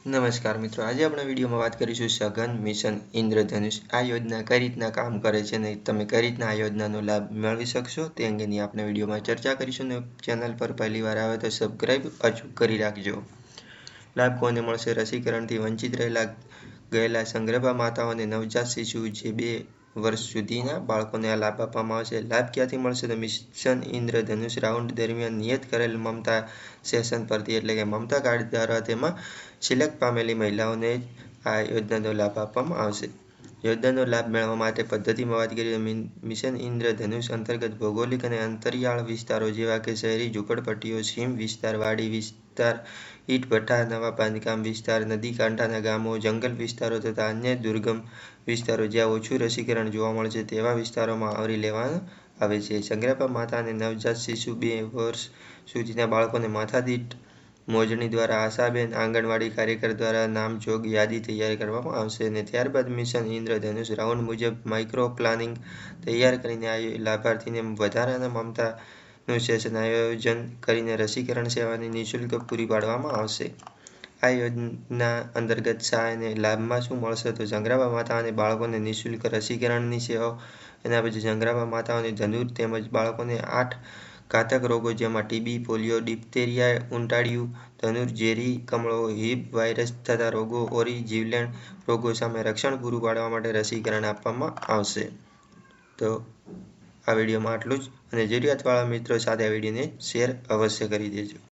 નમસ્કાર મિત્રો, આજે આપણે વિડીયોમાં વાત કરીશું સઘન મિશન ઇન્દ્રધનુષ. આ યોજના કઈ રીતના કામ કરે છે અને તમે કઈ રીતના આ યોજનાનો લાભ મેળવી શકશો તે અંગેની આપણે વિડીયોમાં ચર્ચા કરીશું અને ચેનલ પર પહેલી વાર આવે તો સબસ્ક્રાઈબ અચૂક કરી રાખજો. લાભ કોને મળશે? રસીકરણથી વંચિત રહેલા ગયેલા સંગ્રભા માતાઓ અને નવજાત શિશુ જે બે વર્ષ સુધીના બાળકોને આ લાભ આપવામાં આવશે. લાભ ક્યાંથી મળશે? તો મિશન ઇન્દ્રધનુષ રાઉન્ડ દરમિયાન નિયત કરેલ મમતા સેશન પરથી, એટલે કે મમતા કાર્ડ દ્વારા તેમાં સિલેક્ટ પામેલી મહિલાઓને આ યોજનાનો લાભ આપવામાં આવશે. યોજનાનો લાભ મેળવવા માટે પદ્ધતિમાં વાત કરીએ મિશન ઇન્દ્રધનુષ અંતર્ગત ભૌગોલિક અને અંતરિયાળ વિસ્તારો જેવા કે શહેરી ઝૂંપડપટ્ટીઓ, સીમ વિસ્તાર, વાડી વિસ્તાર, ઈટ ભઠ્ઠા, નવા બાંધકામ વિસ્તાર, નદી કાંઠાના ગામો, જંગલ વિસ્તારો તથા અન્ય દુર્ગમ વિસ્તારો જ્યાં ઓછું રસીકરણ જોવા મળશે તેવા વિસ્તારોમાં આવરી લેવામાં આવે છે. સંગ્રાપા માતા અને નવજાત શિશુ બે વર્ષ સુધીના બાળકોને માથાદીઠ મોજણી દ્વારા આશાબેન આંગણવાડી કાર્યકર દ્વારા નામજોગ યાદી તૈયાર કરવામાં આવશે અને ત્યારબાદ મિશન ઇન્દ્રધનુષ રાઉન્ડ મુજબ માઇક્રો પ્લાનિંગ તૈયાર કરીને લાભાર્થીને વધારાના મમતાનું સેશન આયોજન કરીને રસીકરણ સેવાની નિઃશુલ્ક પૂરી પાડવામાં આવશે. આ યોજના અંતર્ગત સહાયને લાભમાં શું મળશે તો સંગ્રામા માતા અને બાળકોને નિઃશુલ્ક રસીકરણની સેવાઓ એના પછી સંગ્રામા માતાઓની ધનુર તેમજ બાળકોને આઠ ઘાતક રોગો જેમાં ટીબી પોલિયો, ડિપ્થેરિયા, ઉંટાડિયું, ધનુર, ઝેરી, કમળો હિબ વાયરસ તથા રોગો ઓરી જીવલેણ રોગો સામે રક્ષણ પૂરું પાડવા માટે રસીકરણ આપવામાં આવશે. તો આ વિડીયોમાં આટલું જ. અને જરૂરિયાતવાળા મિત્રો સાથે આ વિડીયોને શેર અવશ્ય કરી દેજો.